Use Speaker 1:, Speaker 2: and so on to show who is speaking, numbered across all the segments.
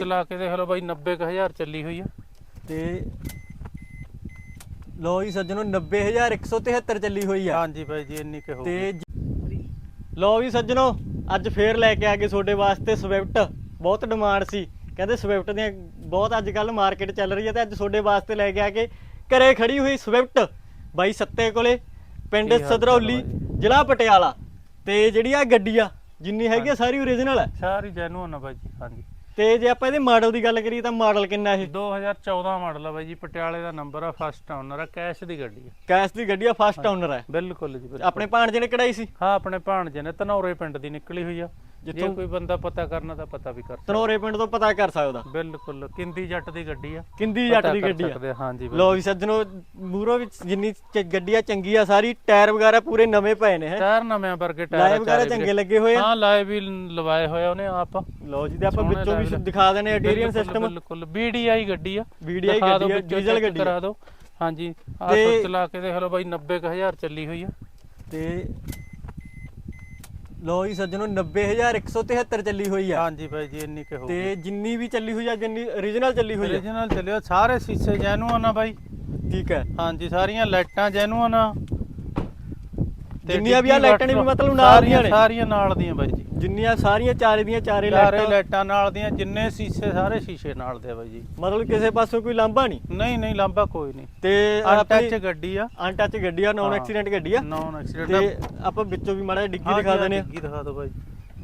Speaker 1: ਚਲਾ ਕੇ ਦੇਖ ਲਓ ਬਾਈ 90000 ਚੱਲੀ ਹੋਈ ਆ।
Speaker 2: ਤੇ ਲੋ ਜੀ ਸੱਜਣੋ 90173 ਚੱਲੀ ਹੋਈ ਆ।
Speaker 1: ਹਾਂਜੀ ਬਾਈ ਜੀ ਇੰਨੀ ਕਿ ਹੋ
Speaker 2: ਤੇ ਲੋ ਵੀ ਸੱਜਣੋ ਅੱਜ ਫੇਰ ਲੈ ਕੇ ਆ ਗਏ ਤੁਹਾਡੇ ਵਾਸਤੇ ਸਵਿਫਟ। ਬਹੁਤ ਡਿਮਾਂਡ ਸੀ। ਕਹਿੰਦੇ ਸਵਿਫਟ ਦੀਆਂ ਬਹੁਤ ਅੱਜ ਕੱਲ ਮਾਰਕੀਟ ਚੱਲ ਰਹੀ ਹੈ ਤੇ ਅੱਜ ਤੁਹਾਡੇ ਵਾਸਤੇ ਲੈ ਕੇ ਆ ਕੇ ਘਰੇ ਖੜੀ ਹੋਈ ਸਵਿਫਟ। ਬਾਈ ਸੱਤੇ ਕੋਲੇ ਪਿੰਡ ਸਦਰੌਲੀ? ਜ਼ਿਲ੍ਹਾ ਪਟਿਆਲਾ। ਤੇ ਜਿਹੜੀ ਆ ਗੱਡੀ ਆ ਜਿੰਨੀ ਹੈਗੀ ਆ ਸਾਰੀ ਓਰੀਜਨਲ ਹੈ
Speaker 1: ਸਾਰੀ ਜੈਨੂਨ ਆ ਬਾਈ ਜੀ ਹਾਂਜੀ।
Speaker 2: ਤੇ ਜੇ ਆਪਾਂ ਇਹਦੇ ਮਾਡਲ ਦੀ ਗੱਲ ਕਰੀਏ ਤਾਂ ਮਾਡਲ ਕਿੰਨਾ ਇਹ?
Speaker 1: 2014 ਮਾਡਲ ਆ ਬਾਈ ਜੀ ਪਟਿਆਲੇ ਦਾ ਨੰਬਰ ਆ ਫਸਟ ਓਨਰ ਆ ਕੈਸ਼ ਦੀ ਗੱਡੀ ਆ।
Speaker 2: ਕੈਸ਼ ਦੀ ਗੱਡੀ ਆ ਫਸਟ ਓਨਰ ਹੈ
Speaker 1: ਬਿਲਕੁਲ ਜੀ ਬਿਲਕੁਲ।
Speaker 2: ਆਪਣੇ ਭਾਣਜੇ ਨੇ ਕਢਾਈ ਸੀ?
Speaker 1: ਹਾਂ ਆਪਣੇ ਭਾਣਜੇ ਨੇ ਧਨੌਰੇ ਪਿੰਡ ਦੀ ਨਿਕਲੀ ਹੋਈ ਆ। ਜੇ
Speaker 2: ਜਿੱਥੋਂ-
Speaker 1: ਕੋਈ ਬੰਦਾ ਪਤਾ ਕਰਨਾ ਤਾਂ ਪਤਾ ਵੀ ਕਰ ਸਕਦਾ।
Speaker 2: ਤਨੋਰੇ ਪਿੰਡ ਤੋਂ ਪਤਾ ਕਰ ਸਕਦਾ।
Speaker 1: ਬਿਲਕੁਲ ਕਿੰਦੀ ਜੱਟ ਦੀ ਗੱਡੀ ਆ।
Speaker 2: ਕਿੰਦੀ ਜੱਟ
Speaker 1: ਪਤਾ
Speaker 2: ਦੀ
Speaker 1: ਕਰ
Speaker 2: ਗੱਡੀ ਆ।
Speaker 1: ਸਕਦੇ ਆ, ਹਾਂਜੀ।
Speaker 2: ਲੋ ਵੀ ਸੱਜਣੋ ਮੂਰੋ ਵਿੱਚ ਜਿੰਨੀ ਚ- ਗੱਡੀ ਆ ਚੰਗੀ ਆ ਸਾਰੀ ਟਾਇਰ ਵਗੈਰਾ ਪੂਰੇ ਨਵੇਂ ਪਏ ਨੇ ਹੈ।
Speaker 1: ਟਾਇਰ ਨਵੇਂ ਵਰਗੇ ਟਾਇਰ
Speaker 2: ਲਾਏ
Speaker 1: ਆ
Speaker 2: ਵਗੈਰਾ
Speaker 1: ਚਾਰੇ
Speaker 2: ਚੰਗੇ
Speaker 1: ਵੀਰੇ।
Speaker 2: ਲੱਗੇ ਹੋਏ ਆ।
Speaker 1: ਹਾਂ ਲਾਏ ਵੀ ਲਵਾਏ ਹੋਏ ਆ ਉਹਨੇ ਆਪ।
Speaker 2: ਲੋ ਜੀ ਤੇ ਆਪਾਂ
Speaker 1: ਸੋਹਣੇ
Speaker 2: ਵਿੱਚੋਂ ਵੀ
Speaker 1: ਲੱਗਦੇ।
Speaker 2: ਦਿਖਾ ਦੇਣੇ
Speaker 1: ਬਿਲਕੁਲ,
Speaker 2: ਸਿਸਟਮ
Speaker 1: ਬਿਲਕੁਲ। BDI ਗੱਡੀ ਆ।
Speaker 2: VDI
Speaker 1: ਦਿਖਾ ਦਿਓ
Speaker 2: ਗੱਡੀ ਆ,
Speaker 1: ਵਿੱਚੋਂ
Speaker 2: ਡੀਜ਼ਲ
Speaker 1: check
Speaker 2: ਗੱਡੀ ਆ।
Speaker 1: ਕਰਾ ਦਿਓ। ਹਾਂਜੀ ਆਹ
Speaker 2: ਤੇ-
Speaker 1: ਲਾ ਕੇ ਦੇਖ ਲਓ ਬਾਈ 90000 ਚੱਲੀ ਹੋਈ ਆ।
Speaker 2: ਤੇ ਲੋ ਜੀ ਸੱਜਣੋ 90173 ਚੱਲੀ ਹੋਈ ਆ।
Speaker 1: ਹਾਂਜੀ ਬਾਈ ਜੀ ਇੰਨੀ ਕਿ ਹੋ
Speaker 2: ਤੇ ਜਿੰਨੀ ਵੀ ਚੱਲੀ ਹੋਈ ਆ ਜਿੰਨੀ origignal ਚੱਲੀ ਹੋਈ ਆ।
Speaker 1: Origignal ਚੱਲਿਓ ਸਾਰੇ ਸੀਸੇ ਜੈਨੂਨ ਆ ਬਾਈ।
Speaker 2: ਠੀਕ ਹੈ।
Speaker 1: ਹਾਂਜੀ ਸਾਰੀਆਂ ਲਾਈਟਾਂ ਜੈਨੂਨ ਆ।
Speaker 2: ਜਿੰਨੀਆਂ ਵੀ ਆ ਲਾਈਟਾਂ ਨੇ ਵੀ ਮਤਲਬ ਨਾਲ ਦੀਆਂ ਨੇ।
Speaker 1: ਸਾਰੀਆਂ ਨਾਲ ਦੀਆਂ ਬਾਈ ਜੀ।
Speaker 2: ਜਿੰਨੀਆਂ ਸਾਰੀਆਂ ਚਾਰੇ ਦੀਆਂ ਚਾਰੇ ਲਾਈਟਾਂ।
Speaker 1: ਲਾਈਟਾਂ ਨਾਲ ਦੀਆਂ ਜਿੰਨੇ ਸੀਸੇ ਸਾਰੇ ਸ਼ੀਸ਼ੇ ਨਾਲ ਦੇ ਬਾਈ ਜੀ।
Speaker 2: ਮਤਲਬ ਕਿਸੇ ਪਾਸੋਂ ਕੋਈ ਲਾਂਭਾ ਨਹੀਂ?
Speaker 1: ਨਹੀਂ ਨਹੀਂ ਲਾਂਬਾ ਕੋਈ ਨਹੀਂ।
Speaker 2: ਤੇ
Speaker 1: ਅਨਟੱਚ ਗੱਡੀ ਆ।
Speaker 2: ਅਨਟੱਚ ਗੱਡੀ ਆ ਨੌਨ। ਐਕਸੀਡੈਂਟ ਗੱਡੀ ਆ।
Speaker 1: ਨੌਨ ਐਕਸੀਡੈਂਟ
Speaker 2: ਤੇ ਆਪਾਂ ਵਿੱਚੋਂ ਵੀ ਮਾੜਾ ਡਿੱਗੀ ਦਿਖਾ ਦਿੰਦੇ ਆ।
Speaker 1: ਡਿੱਗੀ ਦਿਖਾ ਦਿਓ ਬਾਈ।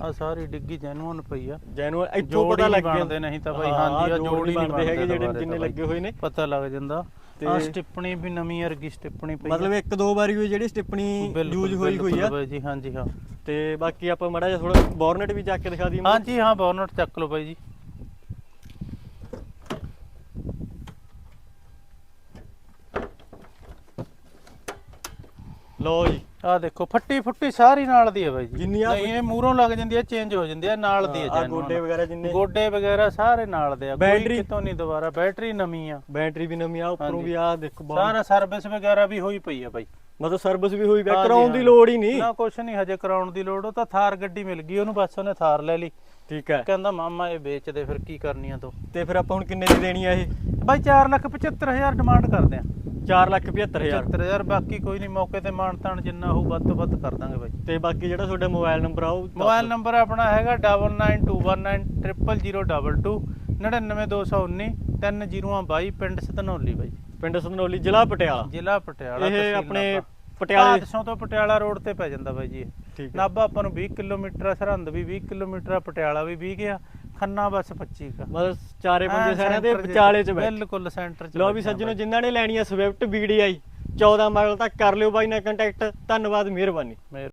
Speaker 1: ਆ ਸਾਰੀ ਡਿੱਗੀ ਜੈਨੂਨ ਪਈ ਆ।
Speaker 2: ਜੈਨੂਅਲ ਇੱਥੋਂ ਪਤਾ ਲੱਗ
Speaker 1: ਬਣਦੇ ਨਹੀਂ ਤਾਂ ਬਾਈ ਹਾਂਜੀ ਆ
Speaker 2: ਜੋੜ ਨਹੀਂ ਬਣਦੇ ਹੈਗੇ ਜਿਹੜੇ ਜਿੰਨੇ ਲੱਗੇ ਹੋਏ ਨੇ।
Speaker 1: ਪਤਾ ਲੱਗ ਜਾਂਦਾ। ਆ ਸਟਿੱਪਣੀ ਵੀ ਨਵੀਂ ਵਰਗੀ ਸਟਿੱਪਣੀ ਪਈ ਆ।
Speaker 2: ਮਤਲਬ ਇੱਕ ਦੋ ਵਾਰੀ ਹੋਈ ਜਿਹੜੀ ਸਟਿਪਣੀ
Speaker 1: ਬਿਲਕੁਲ,
Speaker 2: ਯੂਜ਼ ਹੋਈ ਹੋਈ
Speaker 1: ਬਿਲਕੁਲ
Speaker 2: ਆ।
Speaker 1: ਬਾਈ ਜੀ ਹਾਂਜੀ ਹਾਂ।
Speaker 2: ਤੇ ਬਾਕੀ ਆਪਾਂ ਮਾੜਾ ਜਿਹਾ ਥੋੜਾ ਬੋਰਨਟ ਵੀ ਚੱਕ ਕੇ ਦਿਖਾ ਦਈਏ।
Speaker 1: ਹਾਂਜੀ ਹਾਂ ਬੋਨਟ ਚੱਕ ਲਓ ਬਾਈ ਜੀ।
Speaker 2: ਲਓ ਜੀ।
Speaker 1: ਆ ਦੇਖੋ ਫੱਟੀ ਫੁੱਟੀ ਸਾਰੀ ਨਾਲ ਦੀ ਹੈ ਬਾਈ ਜੀ।
Speaker 2: ਜਿੰਨੀ ਆਹ
Speaker 1: ਨਹੀਂ ਇਹ ਮੂਹਰੋਂ ਲੱਗ ਜਾਂਦੀ ਹੈ ਚੇਂਜ ਹੋ ਜਾਂਦੀ ਹੈ ਨਾਲ ਦੀ ਹੈ
Speaker 2: ਆ। ਗੋਡੇ ਵਗੈਰਾ ਜਿੰਨੇ
Speaker 1: ਗੋਡੇ ਵਗੈਰਾ ਸਾਰੇ ਨਾਲ ਦੇ ਆ।
Speaker 2: ਬੈਟਰੀ-
Speaker 1: ਕਿਤੋਂ ਨਹੀਂ ਦੁਬਾਰਾ ਬੈਟਰੀ ਨਵੀਂ ਆ।
Speaker 2: ਬੈਟਰੀ ਵੀ ਨਵੀਂ ਆ ਉੱਪਰੋਂ। ਵੀ ਆ ਦੇਖੋ
Speaker 1: ਸਾਰਾ ਸਰਵਿਸ ਵਗੈਰਾ ਵੀ ਹੋਈ ਪਈ ਆ ਬਾਈ।
Speaker 2: ਮਤਲਬ ਸਰਵਿਸ ਵੀ ਹੋਈ
Speaker 1: ਹਾਂਜੀ,
Speaker 2: ਕਰਾਉਣ ਦੀ। ਲੋੜ ਹੀ ਨਹੀਂ।
Speaker 1: ਨਾ ਕੁਛ ਨਹੀਂ ਹਜੇ ਕਰਾਉਣ ਦੀ ਲੋੜ ਉਹ ਤਾਂ ਥਾਰ ਗੱਡੀ ਮਿਲ ਗਈ ਉਹਨੂੰ ਬਸ ਉਹਨੇ ਥਾਰ ਲੈ ਲਈ।
Speaker 2: ਠੀਕ ਹੈ।
Speaker 1: ਕਹਿੰਦਾ ਮਾਮਾ ਇਹ ਵੇਚ ਦੇ ਫਿਰ ਕੀ ਕਰਨੀ ਆ ਤੂੰ?
Speaker 2: ਤੇ ਫਿਰ ਆਪਾਂ ਹੁਣ ਕਿੰਨੇ ਦੀ ਦੇਣੀ ਆ ਇਹ?
Speaker 1: ਬਾਈ 475000 ਡਿਮਾਂਡ ਕਰਦੇ ਆ।
Speaker 2: 475000
Speaker 1: 75000 ਬਾਕੀ ਕੋਈ ਨਹੀਂ ਮੌਕੇ ਤੇ ਮਾਨ ਤਾਨ ਜਿੰਨਾ ਹੋਊ ਵੱਧ ਤੋਂ ਵੱਧ ਕਰ ਦਾਂਗੇ ਬਾਈ।
Speaker 2: ਤੇ ਬਾਕੀ ਜਿਹੜਾ ਤੁਹਾਡਾ ਮੋਬਾਈਲ ਨੰਬਰ ਆ ਉਹ
Speaker 1: ਮੋਬਾਈਲ। ਨੰਬਰ ਆਪਣਾ ਹੈਗਾ 9921900022 99219 3022 ਪਿੰਡ ਸਤਨੌਲੀ ਬਾਈ।
Speaker 2: ਪਿੰਡ ਸੰਧਨੌਲੀ ਜ਼ਿਲ੍ਹਾ ਪਟਿਆਲਾ।
Speaker 1: ਜ਼ਿਲ੍ਹਾ ਪਟਿਆਲਾ
Speaker 2: ਇਹ ਆਪਣੇ। ਪਟਿਆਲੇ
Speaker 1: ਭਾਦਸੋਂ ਤੋਂ ਪਟਿਆਲਾ ਰੋਡ ਤੇ ਪੈ ਜਾਂਦਾ ਬਾਈ ਜੀ ਨਾਭਾ ਆਪਾਂ ਨੂੰ 20 ਕਿਲੋਮੀਟਰ ਆ ਸਰਹੰਦ ਵੀ 20 ਕਿਲੋਮੀਟਰ ਆ ਪਟਿਆਲਾ ਵੀ 20 ਗਿਆ। ਖੰਨਾ ਬਸ 25 ਕਾ।
Speaker 2: ਮਤਲਬ ਚਾਰੇ ਪੰਜੇ ਸਾਰਿਆਂ ਦੇ ਵਿਚਾਲੇ ਚ ਬੈਠ।
Speaker 1: ਬਿਲਕੁਲ ਸੈਂਟਰ ਚ
Speaker 2: ਲੋ ਵੀ ਸੱਜਣੋ। ਜਿਨ੍ਹਾਂ ਨੇ ਲੈਣੀ ਆ ਸਵਿਫਟ VDI 14 ਮਾਡਲ ਤੱਕ ਕਰ ਲਿਓ ਬਾਈ ਨਾਲ ਕੰਟੈਕਟ ਧੰਨਵਾਦ ਮਿਹਰਬਾਨੀ।
Speaker 1: ਮਿਹਰ-